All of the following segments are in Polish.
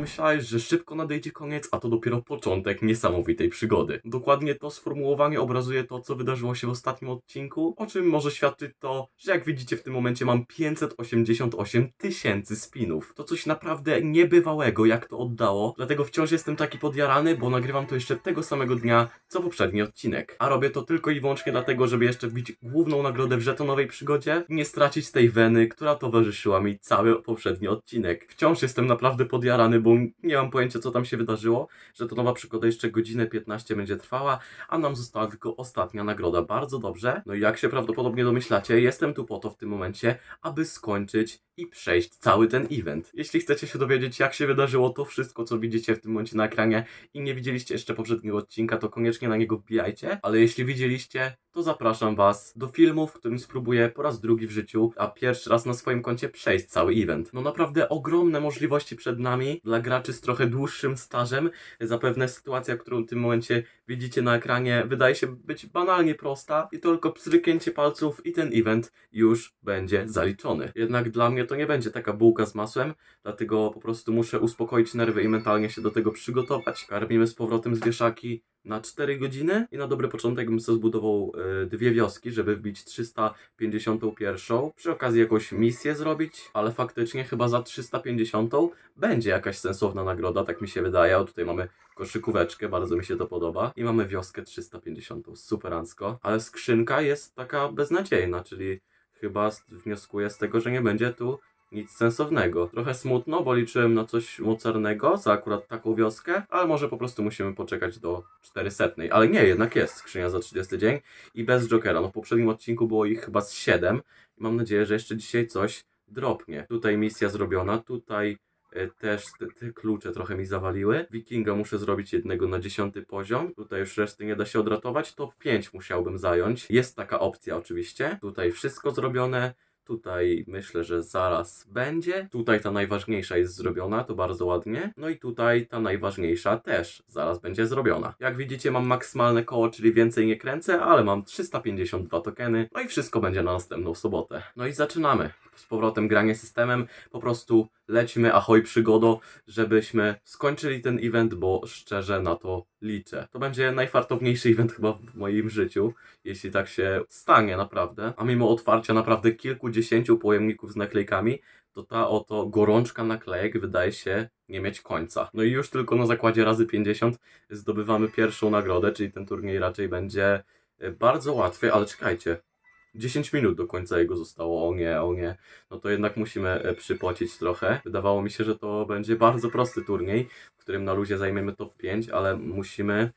myślałeś, że szybko nadejdzie koniec, a to dopiero początek niesamowitej przygody. Dokładnie to sformułowanie obrazuje to, co wydarzyło się w ostatnim odcinku, o czym może świadczyć to, że jak widzicie w tym momencie mam 588 tysięcy spinów. To coś naprawdę niebywałego, jak to oddało, dlatego wciąż jestem taki podjarany, bo nagrywam to jeszcze tego samego dnia, co poprzedni odcinek. A robię to tylko i wyłącznie dlatego, żeby jeszcze wbić główną nagrodę w żetonowej przygodzie i nie stracić tej weny, która towarzyszyła mi cały poprzedni odcinek. Wciąż jestem naprawdę podjarany, bo nie mam pojęcia, co tam się wydarzyło, że to nowa przygoda jeszcze godzinę 15 będzie trwała, a nam została tylko ostatnia nagroda. Bardzo dobrze. No i jak się prawdopodobnie domyślacie, jestem tu po to w tym momencie, aby skończyć i przejść cały ten event. Jeśli chcecie się dowiedzieć, jak się wydarzyło to wszystko, co widzicie w tym momencie na ekranie i nie widzieliście jeszcze poprzedniego odcinka, to koniecznie na niego wbijajcie, ale jeśli widzieliście, to zapraszam Was do filmu, w którym spróbuję po raz drugi w życiu, a pierwszy raz na swoim koncie przejść cały event. No naprawdę ogromne możliwości przed nami dla graczy z trochę dłuższym stażem. Zapewne sytuacja, którą w tym momencie widzicie na ekranie, wydaje się być banalnie prosta i tylko pstryknięcie palców i ten event już będzie zaliczony. Jednak dla mnie to nie będzie taka bułka z masłem, dlatego po prostu muszę uspokoić nerwy i mentalnie się do tego przygotować. Karmimy z powrotem zwieszaki na 4 godziny i na dobry początek bym sobie zbudował e, dwie wioski, żeby wbić 351. Przy okazji jakąś misję zrobić, ale faktycznie chyba za 350 będzie jakaś sensowna nagroda, tak mi się wydaje. O tutaj mamy koszykóweczkę, bardzo mi się to podoba. I mamy wioskę 350, superancko. Ale skrzynka jest taka beznadziejna, czyli chyba wnioskuję z tego, że nie będzie tu nic sensownego. Trochę smutno, bo liczyłem na coś mocarnego za akurat taką wioskę, ale może po prostu musimy poczekać do 400. Ale nie, jednak jest skrzynia za 30 dzień i bez Jokera. No w poprzednim odcinku było ich chyba z 7 i mam nadzieję, że jeszcze dzisiaj coś dropnie. Tutaj misja zrobiona, tutaj e, też te, te klucze trochę mi zawaliły. Wikinga muszę zrobić jednego na 10 poziom. Tutaj już reszty nie da się odratować. Top 5 musiałbym zająć. Jest taka opcja oczywiście. Tutaj wszystko zrobione. Tutaj myślę, że zaraz będzie. Tutaj ta najważniejsza jest zrobiona, to bardzo ładnie. No i tutaj ta najważniejsza też zaraz będzie zrobiona. Jak widzicie, mam maksymalne koło, czyli więcej nie kręcę, ale mam 352 tokeny. No i wszystko będzie na następną sobotę. No i zaczynamy. Z powrotem granie systemem. Po prostu lećmy ahoj przygodo, żebyśmy skończyli ten event, bo szczerze na to liczę. To będzie najfartowniejszy event chyba w moim życiu, jeśli tak się stanie naprawdę. A mimo otwarcia naprawdę kilkudziesięciu pojemników z naklejkami, to ta oto gorączka naklejek wydaje się nie mieć końca. No i już tylko na zakładzie razy 50 zdobywamy pierwszą nagrodę, czyli ten turniej raczej będzie e, bardzo łatwy, ale czekajcie. 10 minut do końca jego zostało, o nie, o nie. No to jednak musimy e, przypłacić trochę. Wydawało mi się, że to będzie bardzo prosty turniej, w którym na luzie zajmiemy top 5, ale musimy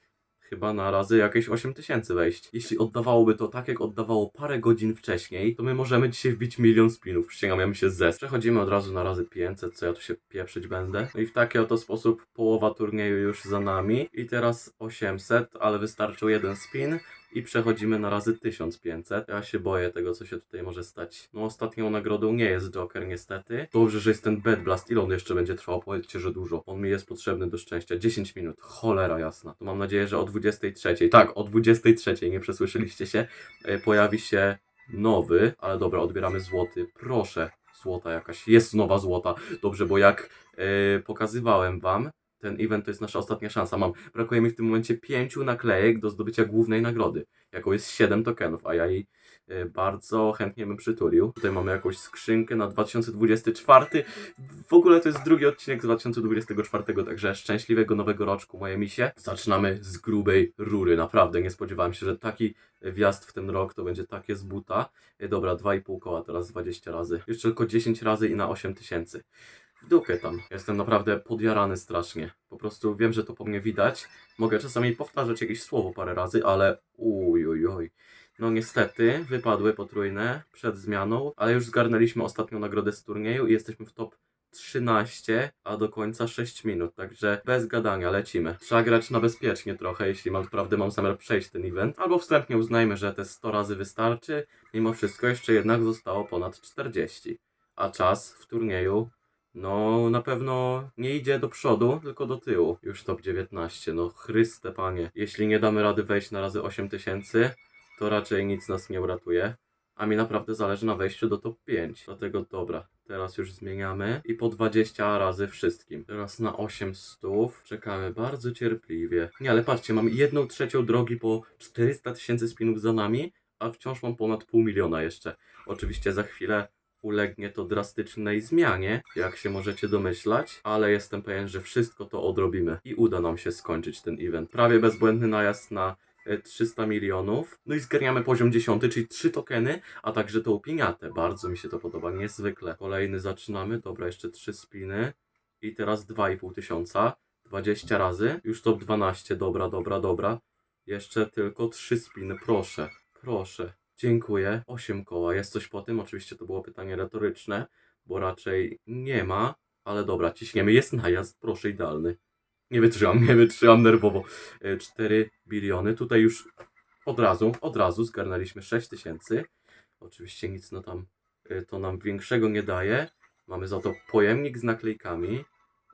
chyba na razy jakieś 8 tysięcy wejść. Jeśli oddawałoby to tak, jak oddawało parę godzin wcześniej, to my możemy dzisiaj wbić milion spinów. Przysięgam, ja bym się zes. Przechodzimy od razu na razy 500, co ja tu się pieprzyć będę. No i w taki oto sposób połowa turnieju już za nami. I teraz 800, ale wystarczył jeden spin. I przechodzimy na razy 1500. Ja się boję tego, co się tutaj może stać. No ostatnią nagrodą nie jest Joker niestety. Dobrze, że jest ten Bad Blast. Ile on jeszcze będzie trwał? Powiedzcie, że dużo. On mi jest potrzebny do szczęścia. 10 minut. Cholera jasna. To mam nadzieję, że o 23. Tak, o 23. Nie przesłyszeliście się. e, Pojawi się nowy. Ale dobra, odbieramy złoty. Proszę. Złota jakaś. Jest nowa złota. Dobrze, bo jak e, pokazywałem wam, ten event to jest nasza ostatnia szansa. Mam, brakuje mi w tym momencie pięciu naklejek do zdobycia głównej nagrody, jaką jest 7 tokenów, a ja jej y, bardzo chętnie bym przytulił. Tutaj mamy jakąś skrzynkę na 2024. W ogóle to jest drugi odcinek z 2024, także szczęśliwego nowego roczku moje misie. Zaczynamy z grubej rury, naprawdę nie spodziewałem się, że taki wjazd w ten rok to będzie takie z buta. Y, Dobra, 2,5 koła, teraz 20 razy. Jeszcze tylko 10 razy i na 8 tysięcy w dupę tam. Jestem naprawdę podjarany strasznie. Po prostu wiem, że to po mnie widać. Mogę czasami powtarzać jakieś słowo parę razy, ale uj, uj, uj. No niestety, wypadły potrójne przed zmianą, ale już zgarnęliśmy ostatnią nagrodę z turnieju i jesteśmy w top 13, a do końca 6 minut, także bez gadania lecimy. Trzeba grać na bezpiecznie trochę, jeśli mam, naprawdę mam zamiar przejść ten event, albo wstępnie uznajmy, że te 100 razy wystarczy, mimo wszystko jeszcze jednak zostało ponad 40. A czas w turnieju no, na pewno nie idzie do przodu, tylko do tyłu. Już top 19, no chryste panie. Jeśli nie damy rady wejść na razy 8000, to raczej nic nas nie uratuje. A mi naprawdę zależy na wejściu do top 5. Dlatego dobra, Teraz już zmieniamy i po 20 razy wszystkim. Teraz na 8 stów. Czekamy bardzo cierpliwie. Nie, ale patrzcie, mam jedną trzecią drogi po 400 tysięcy spinów za nami, a wciąż mam ponad pół miliona jeszcze. Oczywiście za chwilę ulegnie to drastycznej zmianie, jak się możecie domyślać, ale jestem pewien, że wszystko to odrobimy i uda nam się skończyć ten event. Prawie bezbłędny najazd na e, 300 milionów. No i zgarniamy poziom 10, czyli 3 tokeny, a także tą piniatę. Bardzo mi się to podoba, niezwykle. Kolejny zaczynamy, dobra, jeszcze 3 spiny i teraz 2,5 tysiąca. 20 razy, już top 12, dobra, dobra, dobra. Jeszcze tylko 3 spiny, proszę, proszę. Dziękuję. 8 koła. Jest coś po tym? Oczywiście to było pytanie retoryczne, bo raczej nie ma, ale dobra, ciśniemy. Jest najazd, proszę, idealny. Nie wytrzymam, nie wytrzymam nerwowo. 4 biliony. Tutaj już od razu, od razu zgarnęliśmy 6 tysięcy. Oczywiście nic no tam, y, to nam większego nie daje. Mamy za to pojemnik z naklejkami.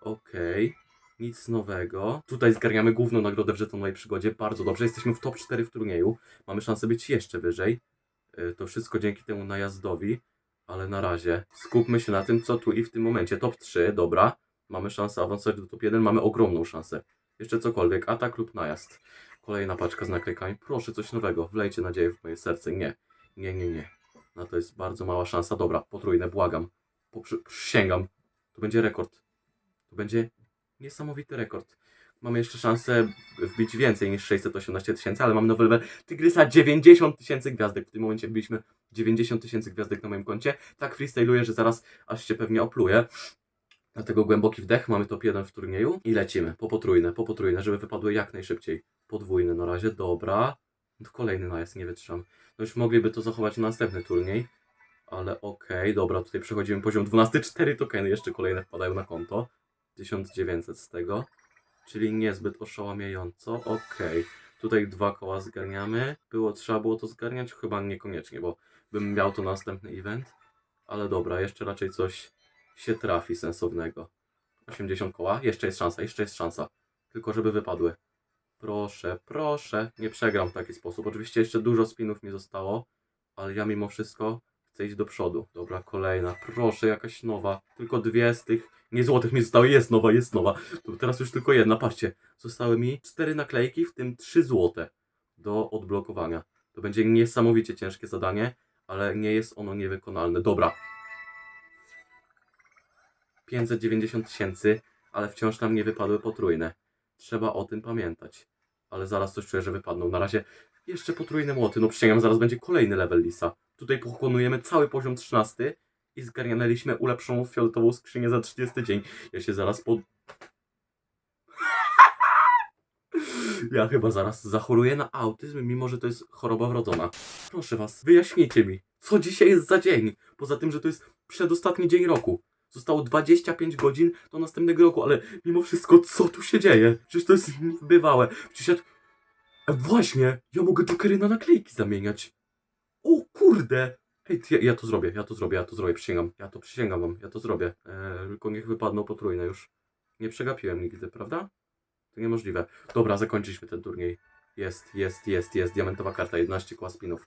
Okej. Nic nowego. Tutaj zgarniamy główną nagrodę w żetonowej przygodzie. Bardzo dobrze. Jesteśmy w top 4 w turnieju. Mamy szansę być jeszcze wyżej. Y, To wszystko dzięki temu najazdowi. Ale na razie skupmy się na tym, co tu i w tym momencie. Top 3, dobra. Mamy szansę awansować do top 1. Mamy ogromną szansę. Jeszcze cokolwiek. Atak lub najazd. Kolejna paczka z naklejkami. Proszę, coś nowego. Wlejcie nadzieję w moje serce. Nie. Nie, nie, nie. No to jest bardzo mała szansa. Dobra, potrójne, błagam. Przysięgam. To będzie rekord. To będzie niesamowity rekord. Mamy jeszcze szansę wbić więcej niż 618 tysięcy, ale mam level Tygrysa 90 tysięcy gwiazdek. W tym momencie wbiliśmy 90 tysięcy gwiazdek na moim koncie. Tak freestyluję, że zaraz aż się pewnie opluję. Dlatego głęboki wdech, mamy top 1 w turnieju i lecimy. Po potrójne, po potrójne, żeby wypadły jak najszybciej. Podwójne na razie, dobra. Kolejny najazd, nie wytrzymam. No już mogliby to zachować na następny turniej. Ale okej, dobra, tutaj przechodzimy poziom 12, 4 tokeny, jeszcze kolejne wpadają na konto. 1900 z tego, czyli niezbyt oszałamiająco. Okej, tutaj dwa koła zgarniamy. Było, trzeba było to zgarniać? Chyba niekoniecznie, bo bym miał to na następny event. Ale dobra, jeszcze raczej coś się trafi sensownego. 80 koła, jeszcze jest szansa, jeszcze jest szansa. Tylko żeby wypadły. Proszę, proszę, nie przegram w taki sposób. Oczywiście jeszcze dużo spinów mi zostało, ale ja mimo wszystko chcę iść do przodu. Dobra, kolejna. Proszę, jakaś nowa. Tylko dwie z tych niezłotych mi zostały. Jest nowa, jest nowa. To teraz już tylko jedna. Patrzcie, zostały mi cztery naklejki, w tym trzy złote do odblokowania. To będzie niesamowicie ciężkie zadanie, ale nie jest ono niewykonalne. Dobra. 590 tysięcy, ale wciąż nam nie wypadły potrójne. Trzeba o tym pamiętać. Ale zaraz coś czuję, że wypadną. Na razie jeszcze potrójne młoty. No przysięgam, zaraz będzie kolejny level Lisa. Tutaj pokonujemy cały poziom 13 i zgarnialiśmy ulepszoną fioletową skrzynię za 30 dzień. Ja się zaraz pod... Ja chyba zaraz zachoruję na autyzm, mimo że to jest choroba wrodzona. Proszę was, wyjaśnijcie mi, co dzisiaj jest za dzień? Poza tym, że to jest przedostatni dzień roku. Zostało 25 godzin do następnego roku, ale mimo wszystko, co tu się dzieje? Przecież to jest niebywałe. Przecież ja... Właśnie, ja mogę jokery na naklejki zamieniać. Kurde! Ej, ty, ja, ja to zrobię, ja to zrobię, ja to zrobię, przysięgam. Ja to przysięgam wam, ja to zrobię. E, tylko niech wypadną potrójne już. Nie przegapiłem nigdy, prawda? To niemożliwe. Dobra, zakończyliśmy ten turniej. Jest, jest, jest, jest. Diamentowa karta, 11 kła spinów.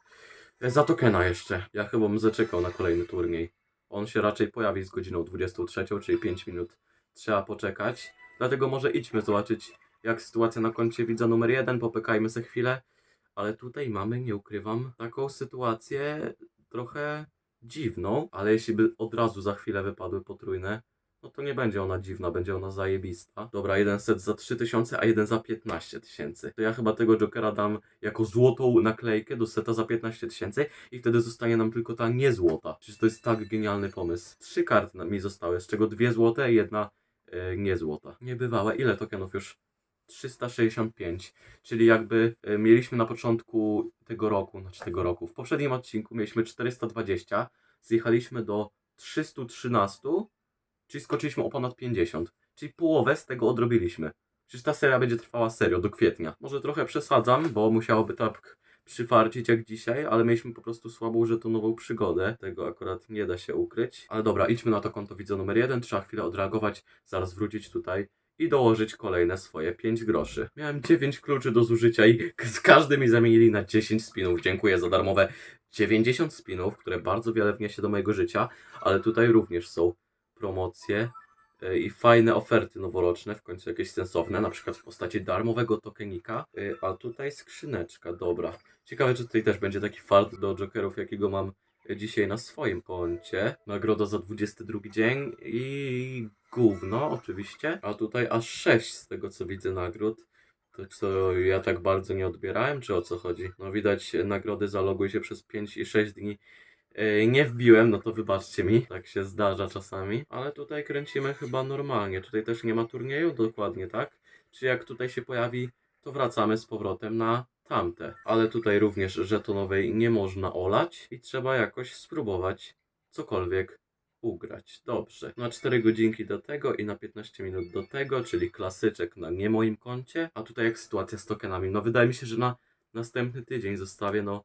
E, Za tokena jeszcze. Ja chyba bym zaczekał na kolejny turniej. On się raczej pojawi z godziną 23, czyli 5 minut. Trzeba poczekać. Dlatego może idźmy zobaczyć, jak sytuacja na koncie widza numer 1. Popykajmy se chwilę. Ale tutaj mamy, nie ukrywam, taką sytuację trochę dziwną, ale jeśli by od razu za chwilę wypadły potrójne, no to nie będzie ona dziwna, będzie ona zajebista. Dobra, jeden set za 3000, a jeden za 15 tysięcy. To ja chyba tego Jokera dam jako złotą naklejkę do seta za 15 tysięcy i wtedy zostanie nam tylko ta niezłota. Przecież to jest tak genialny pomysł. Trzy karty mi zostały, z czego dwie złote i jedna e, niezłota. Niebywałe. Ile tokenów już? 365, czyli jakby e, mieliśmy na początku tego roku, znaczy tego roku, w poprzednim odcinku mieliśmy 420, zjechaliśmy do 313, czyli skoczyliśmy o ponad 50, czyli połowę z tego odrobiliśmy. Przecież ta seria będzie trwała serio do kwietnia. Może trochę przesadzam, bo musiałoby tak przyfarcić jak dzisiaj, ale mieliśmy po prostu słabą żetonową przygodę. Tego akurat nie da się ukryć. Ale dobra, idźmy na to konto widza numer jeden. Trzeba chwilę odreagować, zaraz wrócić tutaj i dołożyć kolejne swoje 5 groszy. Miałem 9 kluczy do zużycia i z każdy mi zamienili na 10 spinów. Dziękuję za darmowe 90 spinów, które bardzo wiele wniesie do mojego życia, ale tutaj również są promocje e, i fajne oferty noworoczne, w końcu jakieś sensowne, na przykład w postaci darmowego tokenika, e, a tutaj skrzyneczka, dobra. Ciekawe, czy tutaj też będzie taki fart do jokerów, jakiego mam dzisiaj na swoim koncie. Nagroda za 22 dzień i gówno oczywiście, a tutaj aż 6 z tego co widzę nagród. To co ja tak bardzo nie odbierałem, czy o co chodzi? No widać e, nagrody zaloguj się przez 5 i 6 dni. e, Nie wbiłem, no to wybaczcie mi, tak się zdarza czasami, ale tutaj kręcimy chyba normalnie. Tutaj też nie ma turnieju, dokładnie tak? Czy jak tutaj się pojawi, to wracamy z powrotem na tamte. Ale tutaj również żetonowej nie można olać i trzeba jakoś spróbować cokolwiek ugrać. Dobrze. Na 4 godzinki do tego i na 15 minut do tego, czyli klasyczek na nie moim koncie. A tutaj jak sytuacja z tokenami? No wydaje mi się, że na następny tydzień zostawię, no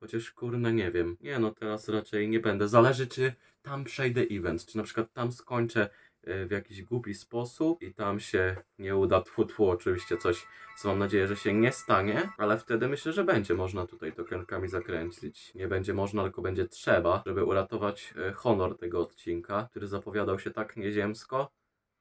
chociaż kurna nie wiem. Nie no, teraz raczej nie będę. Zależy czy tam przejdę event, czy na przykład tam skończę w jakiś głupi sposób i tam się nie uda, tfu, tfu, oczywiście coś, co mam nadzieję, że się nie stanie, ale wtedy myślę, że będzie można tutaj tokenkami zakręcić. Nie będzie można, tylko będzie trzeba, żeby uratować e, honor tego odcinka, który zapowiadał się tak nieziemsko,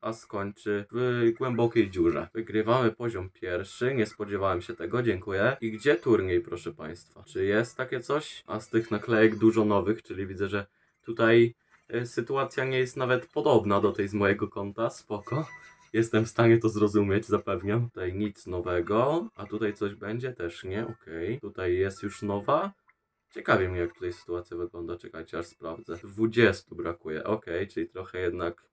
a skończy w głębokiej dziurze. Wygrywamy poziom pierwszy, nie spodziewałem się tego, dziękuję. I gdzie turniej, proszę Państwa? Czy jest takie coś? A z tych naklejek dużo nowych, czyli widzę, że tutaj e, sytuacja nie jest nawet podobna do tej z mojego konta, spoko. Jestem w stanie to zrozumieć, zapewniam. Tutaj nic nowego, a tutaj coś będzie? Też nie, okej. Tutaj jest już nowa. Ciekawie mnie, jak tutaj sytuacja wygląda. Czekajcie, aż sprawdzę. 20 brakuje, okej, czyli trochę jednak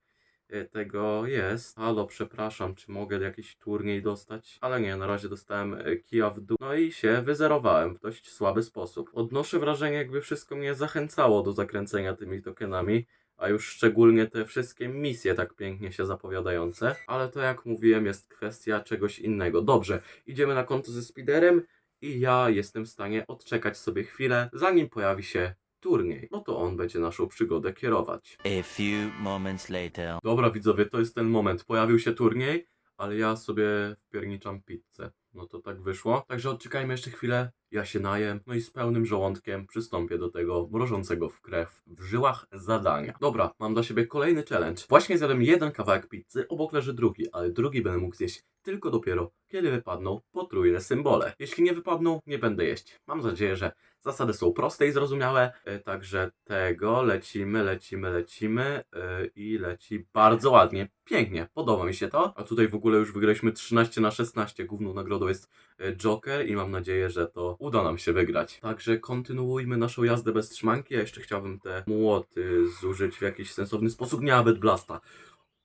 tego jest. Halo, przepraszam, czy mogę jakiś turniej dostać? Ale nie, na razie dostałem e, kija w dół. No i się wyzerowałem w dość słaby sposób. Odnoszę wrażenie, jakby wszystko mnie zachęcało do zakręcenia tymi tokenami. A już szczególnie te wszystkie misje tak pięknie się zapowiadające. Ale to jak mówiłem, jest kwestia czegoś innego. Dobrze, idziemy na konto ze Spiderem i ja jestem w stanie odczekać sobie chwilę, zanim pojawi się turniej. No to on będzie naszą przygodę kierować. A few moments later. Dobra widzowie, to jest ten moment. Pojawił się turniej, ale ja sobie wpierniczam pizzę. No to tak wyszło. Także odczekajmy jeszcze chwilę, ja się najem, no i z pełnym żołądkiem przystąpię do tego mrożącego w krew w żyłach zadania. Dobra, mam dla siebie kolejny challenge. Właśnie zjadłem jeden kawałek pizzy, obok leży drugi, ale drugi będę mógł zjeść tylko dopiero, kiedy wypadną potrójne symbole. Jeśli nie wypadną, nie będę jeść. Mam nadzieję, że zasady są proste i zrozumiałe, e, także tego lecimy, lecimy, lecimy e, i leci bardzo ładnie, pięknie, podoba mi się to. A tutaj w ogóle już wygraliśmy 13 na 16, główną nagrodą jest e, Joker i mam nadzieję, że to uda nam się wygrać. Także kontynuujmy naszą jazdę bez trzymanki, ja jeszcze chciałbym te młoty zużyć w jakiś sensowny sposób, nie nawet blasta.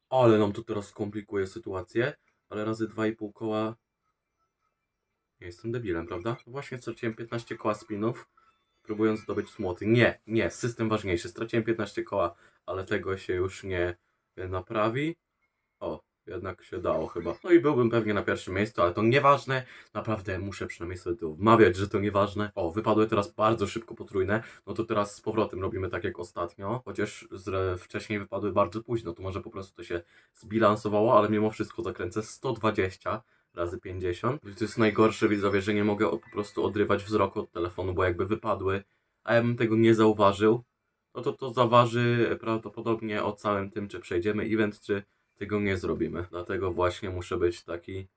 Ale nam to teraz komplikuje sytuację, ale razy 2,5 koła nie jestem debilem, prawda? Właśnie straciłem 15 koła spinów, próbując zdobyć smoty. Nie, nie, system ważniejszy. Straciłem 15 koła, ale tego się już nie e, naprawi. O, jednak się dało chyba. No i byłbym pewnie na pierwszym miejscu, ale to nieważne. Naprawdę muszę przynajmniej sobie to wmawiać, że to nieważne. O, wypadły teraz bardzo szybko potrójne. No to teraz z powrotem robimy tak jak ostatnio. Chociaż z, wcześniej wypadły bardzo późno. To może po prostu to się zbilansowało, ale mimo wszystko zakręcę 120 razy 50. I To jest najgorsze widzowie, że nie mogę po prostu odrywać wzroku od telefonu, bo jakby wypadły, a ja bym tego nie zauważył, no to to zaważy prawdopodobnie o całym tym, czy przejdziemy event, czy tego nie zrobimy. Dlatego właśnie muszę być taki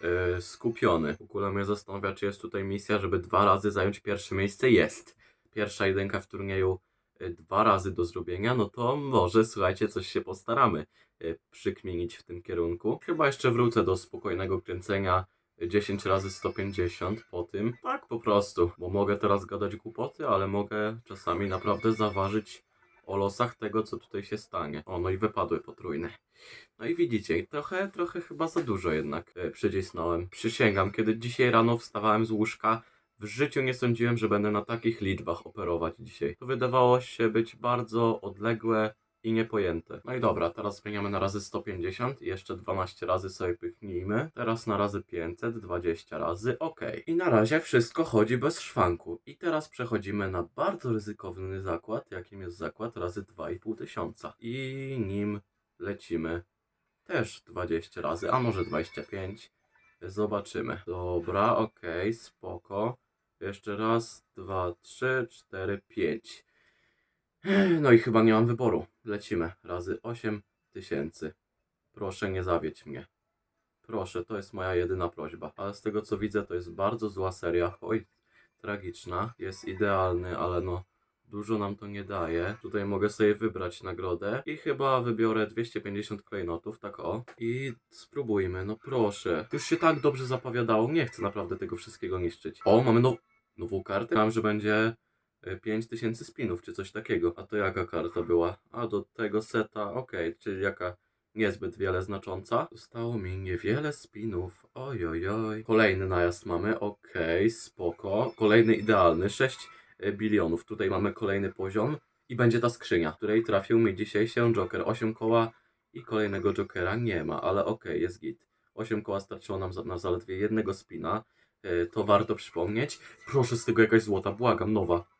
yy, skupiony. W ogóle mnie zastanawia, czy jest tutaj misja, żeby dwa razy zająć pierwsze miejsce. Jest. Pierwsza jedynka w turnieju y, dwa razy do zrobienia, no to może słuchajcie, coś się postaramy y, przykminić w tym kierunku. Chyba jeszcze wrócę do spokojnego kręcenia y, 10 razy 150 po tym. Tak po prostu, bo mogę teraz gadać głupoty, ale mogę czasami naprawdę zaważyć o losach tego, co tutaj się stanie. O, no i wypadły potrójne. No i widzicie, trochę, trochę chyba za dużo jednak e, przycisnąłem. Przysięgam, kiedy dzisiaj rano wstawałem z łóżka, w życiu nie sądziłem, że będę na takich liczbach operować dzisiaj. To wydawało się być bardzo odległe i niepojęte. No i dobra, teraz zmieniamy na razy 150 i jeszcze 12 razy sobie pyknijmy. Teraz na razy 500, 20 razy, ok. I na razie wszystko chodzi bez szwanku. I teraz przechodzimy na bardzo ryzykowny zakład, jakim jest zakład razy 2,5 tysiąca. I nim lecimy też 20 razy, a może 25. Zobaczymy. Dobra, okej, spoko. Jeszcze raz, dwa, trzy, cztery, pięć. No i chyba nie mam wyboru. Lecimy. Razy 8 tysięcy. Proszę nie zawiedź mnie. Proszę, to jest moja jedyna prośba. Ale z tego co widzę, to jest bardzo zła seria. Oj, tragiczna. Jest idealny, ale no dużo nam to nie daje. Tutaj mogę sobie wybrać nagrodę i chyba wybiorę 250 klejnotów, tak o. I spróbujmy, no proszę. Już się tak dobrze zapowiadało, nie chcę naprawdę tego wszystkiego niszczyć. O, mamy now nową kartę. Mam, że będzie 5000 spinów, czy coś takiego. A to jaka karta była? A do tego seta, okej, czyli jaka niezbyt wiele znacząca. Zostało mi niewiele spinów. Oj, oj, oj. Kolejny najazd mamy, okej, spoko. Kolejny idealny, 6 bilionów. Tutaj mamy kolejny poziom i będzie ta skrzynia, w której trafił mi dzisiaj się Joker. 8 koła i kolejnego Jokera nie ma, ale okej, jest git. 8 koła starczyło nam na zaledwie jednego spina. E, To warto przypomnieć. Proszę z tego jakaś złota, błagam, nowa.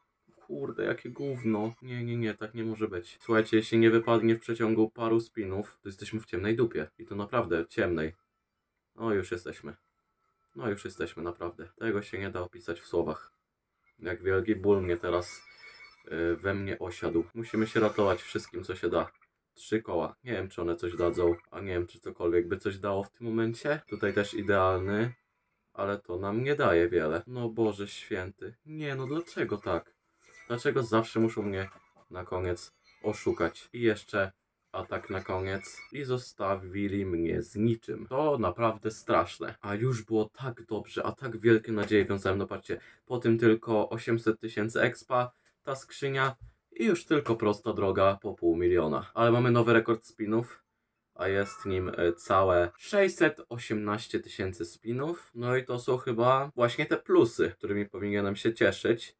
Kurde, jakie gówno. Nie, nie, nie, tak nie może być. Słuchajcie, jeśli nie wypadnie w przeciągu paru spinów, to jesteśmy w ciemnej dupie. I to naprawdę ciemnej. No już jesteśmy. No już jesteśmy, naprawdę. Tego się nie da opisać w słowach. Jak wielki ból mnie teraz y, we mnie osiadł. Musimy się ratować wszystkim, co się da. Trzy koła. Nie wiem, czy one coś dadzą, a nie wiem, czy cokolwiek by coś dało w tym momencie. Tutaj też idealny, ale to nam nie daje wiele. No Boże święty. Nie, no dlaczego tak? Dlaczego zawsze muszą mnie na koniec oszukać? I jeszcze atak na koniec. I zostawili mnie z niczym. To naprawdę straszne. A już było tak dobrze, a tak wielkie nadzieje wiązałem. No patrzcie, po tym tylko 800 tysięcy expa, ta skrzynia i już tylko prosta droga po pół miliona. Ale mamy nowy rekord spinów, a jest nim e, całe 618 tysięcy spinów. No i to są chyba właśnie te plusy, którymi powinienem się cieszyć.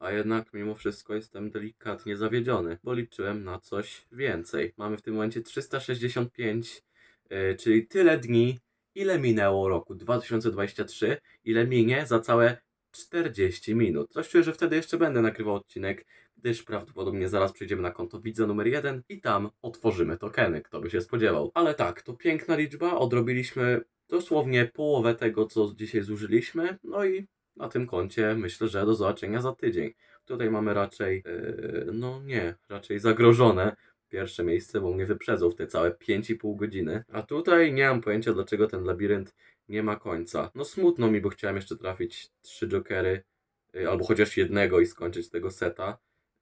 A jednak mimo wszystko jestem delikatnie zawiedziony, bo liczyłem na coś więcej. Mamy w tym momencie 365, yy, czyli tyle dni, ile minęło roku 2023, ile minie za całe 40 minut. Coś czuję, że wtedy jeszcze będę nagrywał odcinek, gdyż prawdopodobnie zaraz przejdziemy na konto widza numer 1 i tam otworzymy tokeny, kto by się spodziewał. Ale tak, to piękna liczba, odrobiliśmy dosłownie połowę tego, co dzisiaj zużyliśmy, no i na tym koncie myślę, że do zobaczenia za tydzień. Tutaj mamy raczej, yy, no nie, raczej zagrożone pierwsze miejsce, bo mnie wyprzedzą w te całe 5,5 godziny. A tutaj nie mam pojęcia, dlaczego ten labirynt nie ma końca. No smutno mi, bo chciałem jeszcze trafić trzy jokery, yy, albo chociaż jednego i skończyć tego seta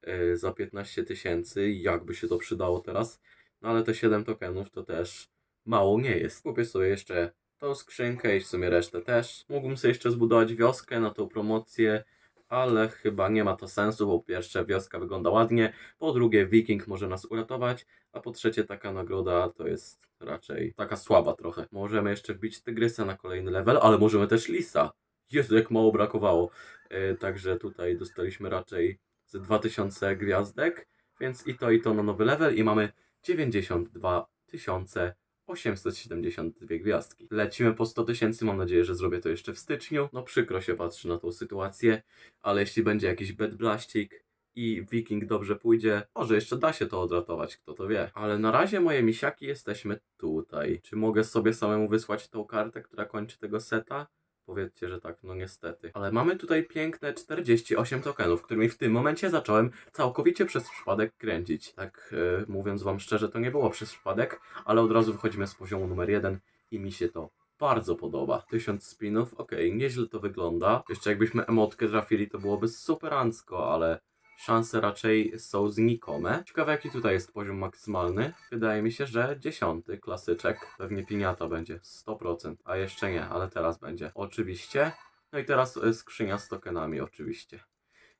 yy, za 15 tysięcy. Jakby się to przydało teraz. No ale te 7 tokenów to też mało nie jest. Kupię sobie jeszcze tą skrzynkę i w sumie resztę też. Mógłbym sobie jeszcze zbudować wioskę na tą promocję, ale chyba nie ma to sensu, bo po pierwsze wioska wygląda ładnie, po drugie wiking może nas uratować, a po trzecie taka nagroda to jest raczej taka słaba trochę. Możemy jeszcze wbić tygrysa na kolejny level, ale możemy też lisa. Jezu, jak mało brakowało. Yy, także tutaj dostaliśmy raczej ze 2000 gwiazdek, więc i to i to na nowy level i mamy 92 tysiące 872 gwiazdki. Lecimy po 100 tysięcy, mam nadzieję, że zrobię to jeszcze w styczniu. No przykro się patrzy na tą sytuację, ale jeśli będzie jakiś bedblaścik i Wiking dobrze pójdzie, może jeszcze da się to odratować, kto to wie. Ale na razie moje misiaki jesteśmy tutaj. Czy mogę sobie samemu wysłać tą kartę, która kończy tego seta? Powiedzcie, że tak, no niestety. Ale mamy tutaj piękne 48 tokenów, którymi w tym momencie zacząłem całkowicie przez przypadek kręcić. Tak e, mówiąc wam szczerze, to nie było przez przypadek, ale od razu wychodzimy z poziomu numer 1 i mi się to bardzo podoba. 1000 spinów, okej, nieźle to wygląda. Jeszcze jakbyśmy emotkę trafili, to byłoby superancko, ale szanse raczej są znikome. Ciekawe jaki tutaj jest poziom maksymalny. Wydaje mi się, że 10 klasyczek. Pewnie piniata będzie, 100%. A jeszcze nie, ale teraz będzie. Oczywiście. No i teraz e, skrzynia z tokenami oczywiście.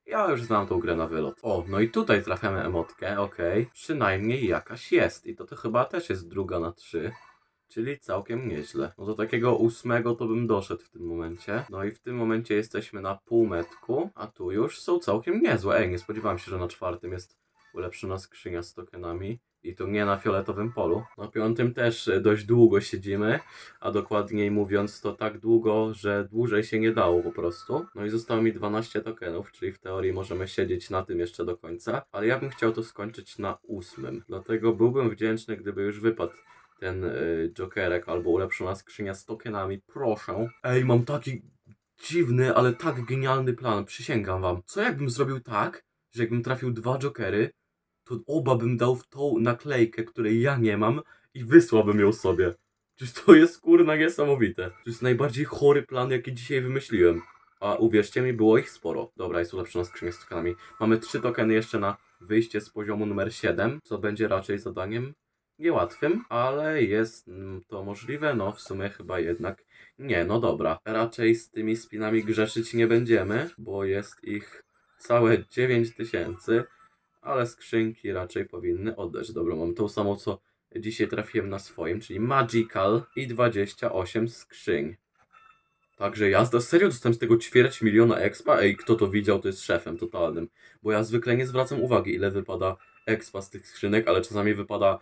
Ja już znam tą grę na wylot. O, no i tutaj trafiamy emotkę, okej. Przynajmniej jakaś jest. I to, to chyba też jest druga na trzy. Czyli całkiem nieźle. No do takiego ósmego to bym doszedł w tym momencie. No i w tym momencie jesteśmy na półmetku, a tu już są całkiem niezłe. Ej, nie spodziewałem się, że na czwartym jest ulepszona skrzynia z tokenami. I to nie na fioletowym polu. Na piątym też e, dość długo siedzimy, a dokładniej mówiąc to tak długo, że dłużej się nie dało po prostu. No i zostało mi 12 tokenów, czyli w teorii możemy siedzieć na tym jeszcze do końca, ale ja bym chciał to skończyć na ósmym. Dlatego byłbym wdzięczny, gdyby już wypadł ten y, jokerek albo ulepszona skrzynia z tokenami. Proszę. Ej, mam taki dziwny, ale tak genialny plan, przysięgam wam. Co jakbym zrobił tak, że jakbym trafił dwa jokery, to oba bym dał w tą naklejkę, której ja nie mam i wysłałbym ją sobie. Przecież to jest kurna niesamowite. To jest najbardziej chory plan, jaki dzisiaj wymyśliłem. A uwierzcie mi, było ich sporo. Dobra, jest ulepszona skrzynia z tokenami. Mamy trzy tokeny jeszcze na wyjście z poziomu numer 7, co będzie raczej zadaniem niełatwym, ale jest mm, to możliwe. No, w sumie chyba jednak nie. No dobra, raczej z tymi spinami grzeszyć nie będziemy, bo jest ich całe 9000 tysięcy, ale skrzynki raczej powinny oddać. Dobra, mam tą samą, co dzisiaj trafiłem na swoim, czyli Magical i 28 skrzyń. Także jazda, serio dostałem z tego ćwierć miliona expa? Ej, kto to widział, to jest szefem totalnym. Bo ja zwykle nie zwracam uwagi, ile wypada expa z tych skrzynek, ale czasami wypada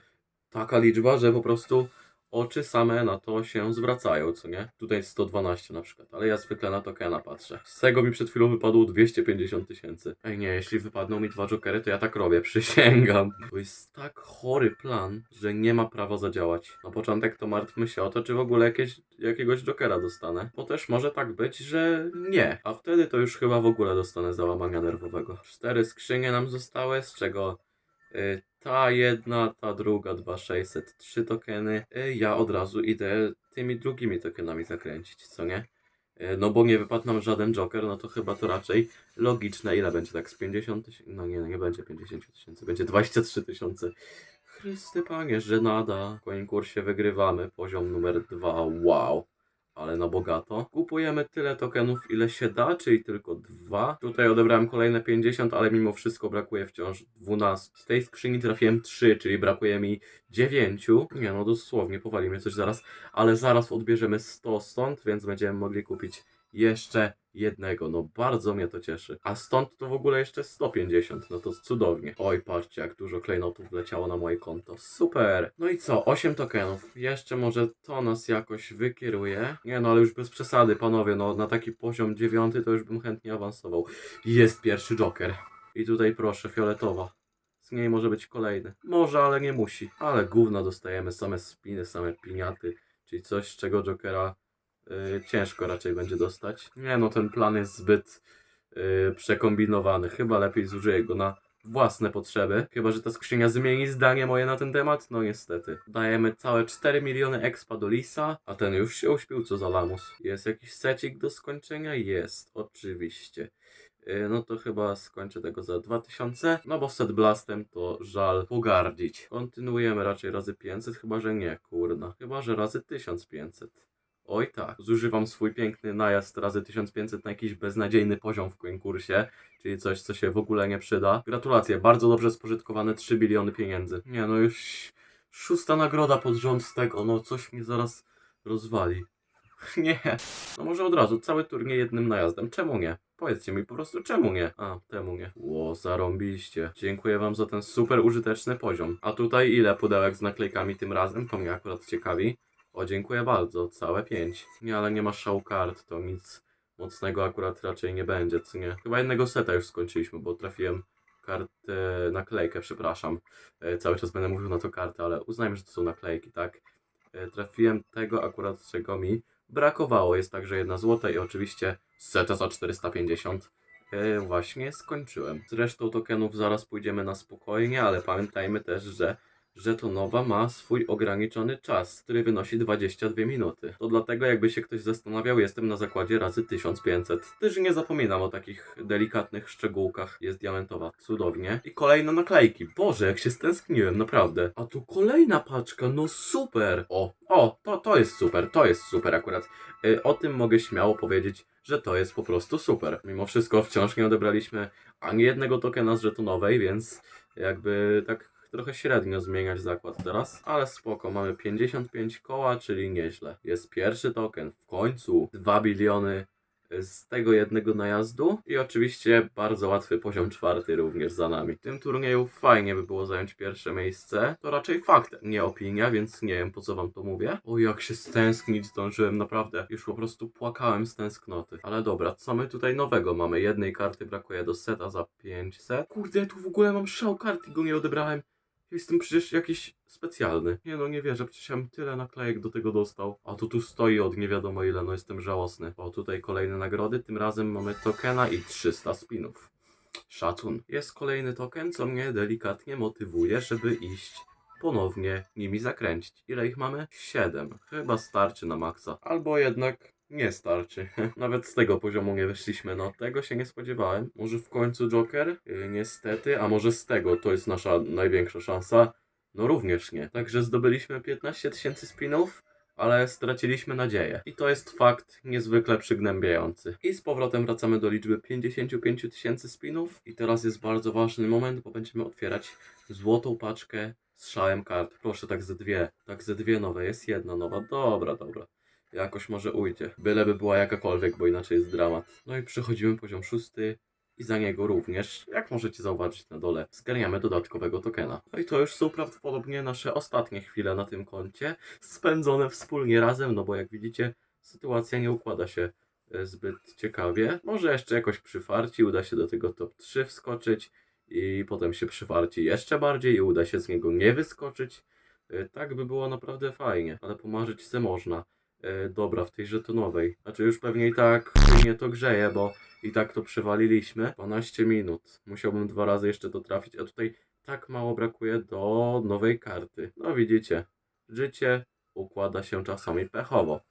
taka liczba, że po prostu oczy same na to się zwracają, co nie? Tutaj jest 112 na przykład, ale ja zwykle na tokena patrzę. Z tego mi przed chwilą wypadło 250 tysięcy. Ej nie, jeśli wypadną mi dwa jokery, to ja tak robię, przysięgam. To jest tak chory plan, że nie ma prawa zadziałać. Na początek to martwmy się o to, czy w ogóle jakieś, jakiegoś jokera dostanę. Bo też może tak być, że nie. A wtedy to już chyba w ogóle dostanę załamania nerwowego. Cztery skrzynie nam zostały, z czego ta jedna, ta druga, 2600, trzy tokeny. Y, Ja od razu idę tymi drugimi tokenami zakręcić, co nie? Y, No bo nie wypadł nam żaden joker, no to chyba to raczej logiczne. Ile będzie tak z 50 tysięcy? No nie, nie będzie 50 tysięcy, będzie 23 tysiące. Chryste panie, że nada. W konkursie wygrywamy poziom numer 2. Wow. Ale na bogato. Kupujemy tyle tokenów, ile się da, czyli tylko dwa. Tutaj odebrałem kolejne 50, ale mimo wszystko brakuje wciąż 12. Z tej skrzyni trafiłem 3, czyli brakuje mi 9. Nie no, dosłownie, powalimy coś zaraz. Ale zaraz odbierzemy 100 stąd, więc będziemy mogli kupić jeszcze jednego. No bardzo mnie to cieszy. A stąd to w ogóle jeszcze 150. No to cudownie. Oj, patrzcie, jak dużo klejnotów wleciało na moje konto. Super. No i co? 8 tokenów. Jeszcze może to nas jakoś wykieruje. Nie no, ale już bez przesady, panowie. No na taki poziom 9 to już bym chętnie awansował. Jest pierwszy Joker. I tutaj proszę, fioletowa. Z niej może być kolejny. Może, ale nie musi. Ale gówno dostajemy, same spiny, same piniaty. Czyli coś, z czego Jokera y, ciężko raczej będzie dostać. Nie no, ten plan jest zbyt y, przekombinowany. Chyba lepiej zużyję go na własne potrzeby. Chyba, że ta skrzynia zmieni zdanie moje na ten temat. No niestety. Dajemy całe 4 miliony expa do Lisa, a ten już się uśpił, co za lamus. Jest jakiś secik do skończenia? Jest, oczywiście. Y, No to chyba skończę tego za 2000. No bo set blastem to żal pogardzić. Kontynuujemy raczej razy 500, chyba że nie, kurna. Chyba że razy 1500. Oj tak, zużywam swój piękny najazd razy 1500 na jakiś beznadziejny poziom w konkursie, czyli coś, co się w ogóle nie przyda. Gratulacje, bardzo dobrze spożytkowane 3 biliony pieniędzy. Nie no, już szósta nagroda pod rząd z tego, no coś mnie zaraz rozwali. Nie, no może od razu, cały turniej jednym najazdem, czemu nie? Powiedzcie mi po prostu, czemu nie? A, temu nie. Ło, zarąbiście. Dziękuję wam za ten super użyteczny poziom. A tutaj ile pudełek z naklejkami tym razem? To mnie akurat ciekawi. O, dziękuję bardzo, całe pięć. Nie, ale nie ma show card, to nic mocnego akurat raczej nie będzie, co nie? Chyba jednego seta już skończyliśmy, bo trafiłem kartę, naklejkę, przepraszam. E, cały czas będę mówił na to kartę, ale uznajmy, że to są naklejki, tak? E, trafiłem tego akurat, czego mi brakowało. Jest także jedna złota i oczywiście seta za 450. E, właśnie skończyłem. Z resztą tokenów zaraz pójdziemy na spokojnie, ale pamiętajmy też, że żetonowa ma swój ograniczony czas, który wynosi 22 minuty. To dlatego, jakby się ktoś zastanawiał, jestem na zakładzie razy 1500. Też nie zapominam o takich delikatnych szczegółkach. Jest diamentowa, cudownie. I kolejne naklejki. Boże, jak się stęskniłem, naprawdę. A tu kolejna paczka, no super. O, o, to, to jest super, to jest super akurat. Y, o tym mogę śmiało powiedzieć, że to jest po prostu super. Mimo wszystko wciąż nie odebraliśmy ani jednego tokena z żetonowej, więc jakby tak trochę średnio zmieniać zakład teraz, ale spoko, mamy 55 koła, czyli nieźle. Jest pierwszy token, w końcu 2 biliony z tego jednego najazdu i oczywiście bardzo łatwy poziom czwarty również za nami. W tym turnieju fajnie by było zająć pierwsze miejsce, to raczej fakt, nie opinia, więc nie wiem po co wam to mówię. O jak się stęsknić zdążyłem, naprawdę, już po prostu płakałem z tęsknoty. Ale dobra, co my tutaj nowego mamy? Jednej karty brakuje do seta za 500. Kurde, tu w ogóle mam szał kart i go nie odebrałem. Jestem przecież jakiś specjalny. Nie no, nie wierzę, przecież ja bym tyle naklejek do tego dostał. A to tu stoi od nie wiadomo ile, no jestem żałosny. O, tutaj kolejne nagrody, tym razem mamy tokena i 300 spinów. Szacun. Jest kolejny token, co mnie delikatnie motywuje, żeby iść ponownie nimi zakręcić. Ile ich mamy? 7. Chyba starczy na maksa. Albo jednak nie starczy. Nawet z tego poziomu nie wyszliśmy. No tego się nie spodziewałem. Może w końcu Joker? Yy, niestety. A może z tego? To jest nasza największa szansa. No również nie. Także zdobyliśmy 15 tysięcy spinów, ale straciliśmy nadzieję. I to jest fakt niezwykle przygnębiający. I z powrotem wracamy do liczby 55 tysięcy spinów. I teraz jest bardzo ważny moment, bo będziemy otwierać złotą paczkę z szałem kart. Proszę, tak ze dwie. Tak ze dwie nowe. Jest jedna nowa. Dobra, dobra. Jakoś może ujdzie. Byleby była jakakolwiek, bo inaczej jest dramat. No i przechodzimy poziom szósty. I za niego również, jak możecie zauważyć na dole, zgarniamy dodatkowego tokena. No i to już są prawdopodobnie nasze ostatnie chwile na tym koncie, spędzone wspólnie razem, no bo jak widzicie, sytuacja nie układa się e, zbyt ciekawie. Może jeszcze jakoś przyfarci, uda się do tego top 3 wskoczyć i potem się przyfarci jeszcze bardziej i uda się z niego nie wyskoczyć. E, Tak by było naprawdę fajnie, ale pomarzyć se można. E, Dobra, w tej żetonowej. Znaczy już pewnie i tak mnie to grzeje, bo i tak to przewaliliśmy. 12 minut. Musiałbym dwa razy jeszcze to trafić, a tutaj tak mało brakuje do nowej karty. No widzicie, życie układa się czasami pechowo.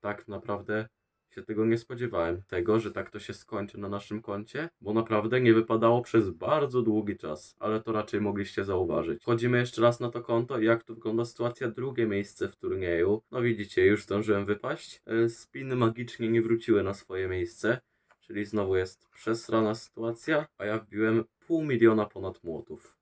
Tak naprawdę się tego nie spodziewałem. Tego, że tak to się skończy na naszym koncie, bo naprawdę nie wypadało przez bardzo długi czas, ale to raczej mogliście zauważyć. Wchodzimy jeszcze raz na to konto jak tu wygląda sytuacja, drugie miejsce w turnieju. No widzicie, już zdążyłem wypaść. E, Spiny magicznie nie wróciły na swoje miejsce. Czyli znowu jest przesrana sytuacja, a ja wbiłem pół miliona ponad młotów.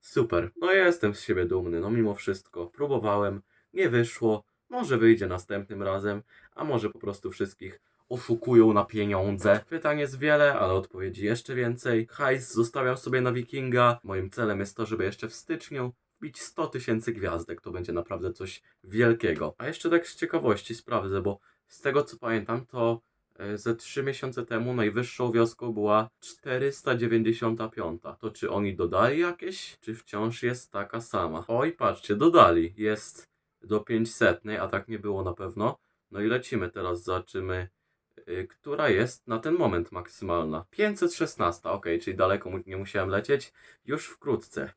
Super. No ja jestem z siebie dumny, no mimo wszystko. Próbowałem, nie wyszło. Może wyjdzie następnym razem, a może po prostu wszystkich oszukują na pieniądze. Pytań jest wiele, ale odpowiedzi jeszcze więcej. Hajs zostawiam sobie na Wikinga. Moim celem jest to, żeby jeszcze w styczniu wbić 100 tysięcy gwiazdek. To będzie naprawdę coś wielkiego. A jeszcze tak z ciekawości sprawdzę, bo z tego co pamiętam, to e, ze 3 miesiące temu najwyższą wioską była 495. To czy oni dodali jakieś, czy wciąż jest taka sama? Oj, patrzcie, dodali. Jest do 500, a tak nie było na pewno. No i lecimy teraz, zobaczymy, y, która jest na ten moment maksymalna. 516, ok, czyli daleko nie musiałem lecieć. Już wkrótce.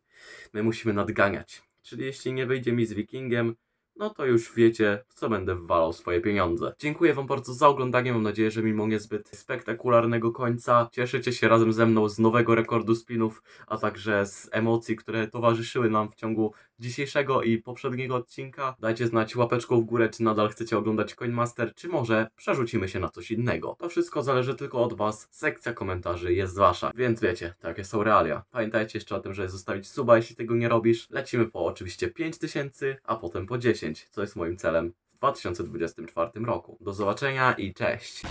My musimy nadganiać. Czyli jeśli nie wyjdzie mi z Wikingiem, no to już wiecie, co będę wwalał swoje pieniądze. Dziękuję Wam bardzo za oglądanie. Mam nadzieję, że mimo niezbyt spektakularnego końca cieszycie się razem ze mną z nowego rekordu spinów, a także z emocji, które towarzyszyły nam w ciągu dzisiejszego i poprzedniego odcinka. Dajcie znać łapeczką w górę, czy nadal chcecie oglądać Coinmaster, czy może przerzucimy się na coś innego. To wszystko zależy tylko od Was. Sekcja komentarzy jest Wasza, więc wiecie, takie są realia. Pamiętajcie jeszcze o tym, żeby zostawić suba, jeśli tego nie robisz. Lecimy po oczywiście 5000, a potem po 10, co jest moim celem w 2024 roku. Do zobaczenia i cześć!